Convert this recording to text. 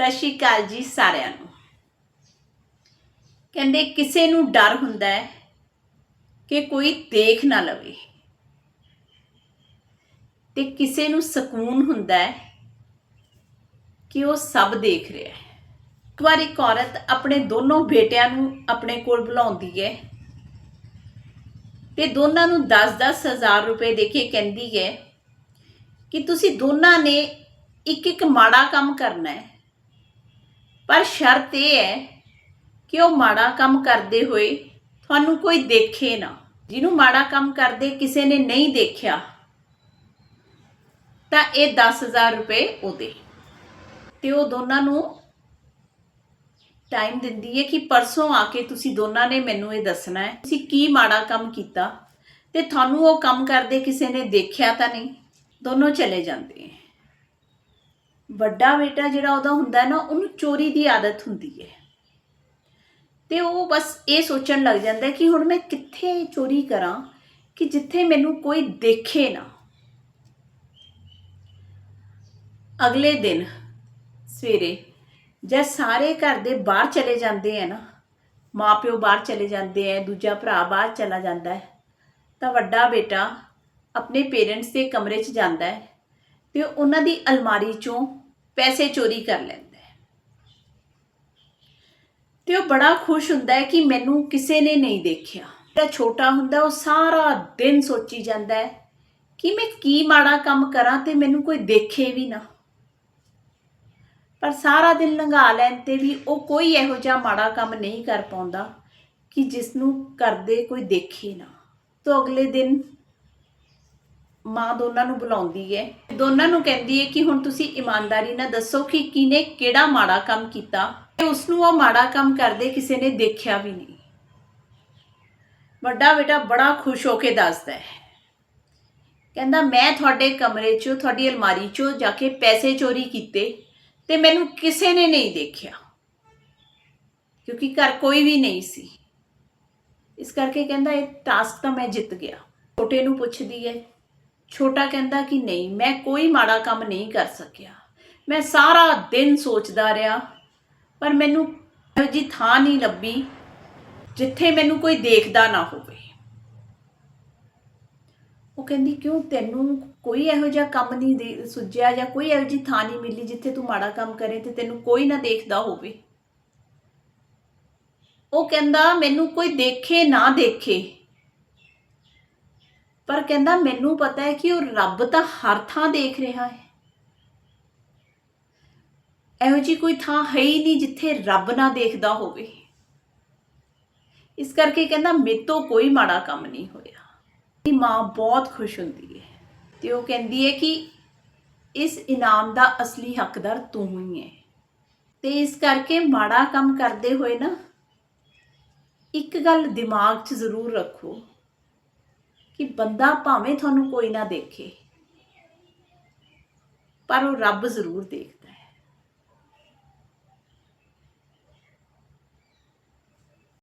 ਸਤਿ ਸ਼੍ਰੀ ਅਕਾਲ ਜੀ ਸਾਰਿਆਂ ਨੂੰ। ਕਹਿੰਦੇ ਕਿਸੇ ਨੂੰ ਡਰ ਹੁੰਦਾ ਹੈ ਕਿ ਕੋਈ ਦੇਖ ਨਾ ਲਵੇ ਤੇ ਕਿਸੇ ਨੂੰ ਸਕੂਨ ਹੁੰਦਾ ਹੈ ਕਿ ਉਹ ਸਭ ਦੇਖ ਰਿਹਾ ਹੈ। ਇੱਕ ਵਾਰ ਇੱਕ ਔਰਤ ਆਪਣੇ ਦੋਨੋਂ ਬੇਟਿਆਂ ਨੂੰ ਆਪਣੇ ਕੋਲ ਬੁਲਾਉਂਦੀ ਹੈ ਤੇ ਦੋਨਾਂ ਨੂੰ 10-10 ਹਜ਼ਾਰ ਰੁਪਏ ਦੇ ਕੇ ਕਹਿੰਦੀ ਹੈ ਕਿ ਤੁਸੀਂ ਦੋਨਾਂ ਨੇ ਇੱਕ ਇੱਕ ਮਾੜਾ ਕੰਮ ਕਰਨਾ ਹੈ। ਪਰ ਸ਼ਰਤ ਇਹ ਹੈ ਕਿ ਉਹ ਮਾੜਾ ਕੰਮ ਕਰਦੇ ਹੋਏ ਤੁਹਾਨੂੰ ਕੋਈ ਦੇਖੇ ਨਾ। ਜਿਹਨੂੰ ਮਾੜਾ ਕੰਮ ਕਰਦੇ ਕਿਸੇ ਨੇ ਨਹੀਂ ਦੇਖਿਆ, ਤਾਂ ਇਹ 10000 ਰੁਪਏ ਉਹਦੇ। ਤੇ ਉਹ ਦੋਨਾਂ ਨੂੰ ਟਾਈਮ ਦਿੰਦੀ ਹੈ ਕਿ ਪਰਸੋਂ ਆ ਕੇ ਤੁਸੀਂ ਦੋਨਾਂ ਨੇ ਮੈਨੂੰ ਇਹ ਦੱਸਣਾ ਹੈ, ਤੁਸੀਂ ਕੀ ਮਾੜਾ ਕੰਮ ਕੀਤਾ ਤੇ ਤੁਹਾਨੂੰ ਉਹ ਕੰਮ ਕਰਦੇ ਕਿਸੇ ਨੇ ਦੇਖਿਆ ਤਾਂ ਨਹੀਂ, ਦੋਨੋਂ ਚਲੇ ਜਾਂਦੇ ਵੱਡਾ ਬੇਟਾ ਜਿਹੜਾ ਉਹਦਾ ਹੁੰਦਾ ਨਾ, ਉਹਨੂੰ ਚੋਰੀ ਦੀ ਆਦਤ ਹੁੰਦੀ ਹੈ। ਤੇ ਉਹ ਬਸ ਇਹ ਸੋਚਣ ਲੱਗ ਜਾਂਦਾ ਕਿ ਹੁਣ ਮੈਂ ਕਿੱਥੇ ਚੋਰੀ ਕਰਾਂ ਕਿ ਜਿੱਥੇ ਮੈਨੂੰ ਕੋਈ ਦੇਖੇ ਨਾ। ਅਗਲੇ ਦਿਨ ਸਵੇਰੇ ਜਦ ਸਾਰੇ ਘਰ ਦੇ ਬਾਹਰ ਚਲੇ ਜਾਂਦੇ ਆ ਨਾ, ਮਾਪਿਓ ਬਾਹਰ ਚਲੇ ਜਾਂਦੇ ਆ, ਦੂਜਾ ਭਰਾ ਬਾਹਰ ਚਲਾ ਜਾਂਦਾ ਹੈ, ਤਾਂ ਵੱਡਾ ਬੇਟਾ ਆਪਣੇ ਪੇਰੈਂਟਸ ਦੇ ਕਮਰੇ 'ਚ ਜਾਂਦਾ ਹੈ। ਤੇ ਉਹਨਾਂ ਦੀ ਅਲਮਾਰੀ 'ਚੋਂ ਪੈਸੇ ਚੋਰੀ ਕਰ ਲੈਂਦਾ ਹੈ। ਤੇ ਉਹ ਬੜਾ ਖੁਸ਼ ਹੁੰਦਾ ਹੈ ਕਿ ਮੈਨੂੰ ਕਿਸੇ ਨੇ ਨਹੀਂ ਦੇਖਿਆ। ਜਿਹੜਾ ਛੋਟਾ ਹੁੰਦਾ, ਉਹ ਸਾਰਾ ਦਿਨ ਸੋਚੀ ਜਾਂਦਾ ਹੈ ਕਿ ਮੈਂ ਕੀ ਮਾੜਾ ਕੰਮ ਕਰਾਂ ਤੇ ਮੈਨੂੰ ਕੋਈ ਦੇਖੇ ਵੀ ਨਾ। ਪਰ ਸਾਰਾ ਦਿਨ ਲੰਘਾ ਲੈਣ ਤੇ ਵੀ ਉਹ ਕੋਈ ਇਹੋ ਜਿਹਾ ਮਾੜਾ ਕੰਮ ਨਹੀਂ ਕਰ ਪਾਉਂਦਾ ਕਿ ਜਿਸ ਨੂੰ ਕਰਦੇ ਕੋਈ ਦੇਖੇ ਨਾ। ਤੋਂ ਅਗਲੇ ਦਿਨ ਮਾਂ ਦੋਨਾਂ ਨੂੰ ਬੁਲਾਉਂਦੀ ਹੈ ਦੋਨਾਂ ਨੂੰ ਕਹਿੰਦੀ ਹੈ ਕਿ ਹੁਣ ਤੁਸੀਂ ਇਮਾਨਦਾਰੀ ਨਾਲ ਦੱਸੋ ਕਿ ਕਿਨੇ ਕਿਹੜਾ ਮਾੜਾ ਕੰਮ ਕੀਤਾ ਤੇ ਉਸ ਨੂੰ ਉਹ ਮਾੜਾ ਕੰਮ ਕਰਦੇ ਕਿਸੇ ਨੇ ਦੇਖਿਆ ਵੀ ਨਹੀਂ। ਵੱਡਾ ਬੇਟਾ ਬੜਾ ਖੁਸ਼ ਹੋ ਕੇ ਦੱਸਦਾ ਹੈ। ਕਹਿੰਦਾ, ਮੈਂ ਤੁਹਾਡੇ ਕਮਰੇ 'ਚੋਂ, ਤੁਹਾਡੀ ਅਲਮਾਰੀ 'ਚੋਂ ਜਾ ਕੇ ਪੈਸੇ ਚੋਰੀ ਕੀਤੇ ਤੇ ਮੈਨੂੰ ਕਿਸੇ ਨੇ ਨਹੀਂ ਦੇਖਿਆ। ਕਿਉਂਕਿ ਘਰ ਕੋਈ ਵੀ ਨਹੀਂ ਸੀ। ਇਸ ਕਰਕੇ ਕਹਿੰਦਾ, ਇਹ ਟਾਸਕ ਤਾਂ ਮੈਂ ਜਿੱਤ ਗਿਆ। ਛੋਟੇ ਨੂੰ ਪੁੱਛਦੀ ਹੈ ਛੋਟਾ ਕਹਿੰਦਾ ਕਿ ਨਹੀਂ, ਮੈਂ ਕੋਈ ਮਾੜਾ ਕੰਮ ਨਹੀਂ ਕਰ ਸਕਿਆ। ਮੈਂ ਸਾਰਾ ਦਿਨ ਸੋਚਦਾ ਰਿਹਾ, ਪਰ ਮੈਨੂੰ ਇਹੋ ਜੀ ਥਾਂ ਨਹੀਂ ਲੱਭੀ ਜਿੱਥੇ ਮੈਨੂੰ ਕੋਈ ਦੇਖਦਾ ਨਾ ਹੋਵੇ। ਉਹ ਕਹਿੰਦੀ, ਕਿਉਂ ਤੈਨੂੰ ਕੋਈ ਇਹੋ ਜਿਹਾ ਕੰਮ ਨਹੀਂ ਦੇ, ਸੁਝਿਆ ਜਾਂ ਕੋਈ ਇਹੋ ਜੀ ਥਾਂ ਨਹੀਂ ਮਿਲੀ ਜਿੱਥੇ ਤੂੰ ਮਾੜਾ ਕੰਮ ਕਰੇ ਤੇ ਤੈਨੂੰ ਕੋਈ ਨਾ ਦੇਖਦਾ ਹੋਵੇ? ਉਹ ਕਹਿੰਦਾ, ਮੈਨੂੰ ਕੋਈ ਦੇਖੇ ਨਾ ਦੇਖੇ ਪਰ ਕਹਿੰਦਾ ਮੈਨੂੰ ਪਤਾ ਹੈ ਕਿ ਉਹ ਰੱਬ ਤਾਂ ਹਰ ਥਾਂ ਦੇਖ ਰਿਹਾ ਹੈ। ਇਹੋ ਜੀ ਕੋਈ ਥਾਂ ਹੈ ਹੀ ਨਹੀਂ ਜਿੱਥੇ ਰੱਬ ਨਾ ਦੇਖਦਾ ਹੋਵੇ। ਇਸ ਕਰਕੇ ਕਹਿੰਦਾ ਮੇਤੋਂ ਕੋਈ ਮਾੜਾ ਕੰਮ ਨਹੀਂ ਹੋਇਆ। ਦੀ ਮਾਂ ਬਹੁਤ ਖੁਸ਼ ਹੁੰਦੀ ਹੈ ਤੇ ਉਹ ਕਹਿੰਦੀ ਹੈ ਕਿ ਇਸ ਇਨਾਮ ਦਾ ਅਸਲੀ ਹੱਕਦਾਰ ਤੂੰ ਹੀ ਹੈ। ਤੇ ਇਸ ਕਰਕੇ ਮਾੜਾ ਕੰਮ ਕਰਦੇ ਹੋਏ ਨਾ ਇੱਕ ਗੱਲ ਦਿਮਾਗ 'ਚ ਜ਼ਰੂਰ ਰੱਖੋ। ਕਿ ਬੰਦਾ ਭਾਵੇਂ ਤੁਹਾਨੂੰ ਕੋਈ ਨਾ ਦੇਖੇ ਪਰ ਉਹ ਰੱਬ ਜ਼ਰੂਰ ਦੇਖਦਾ।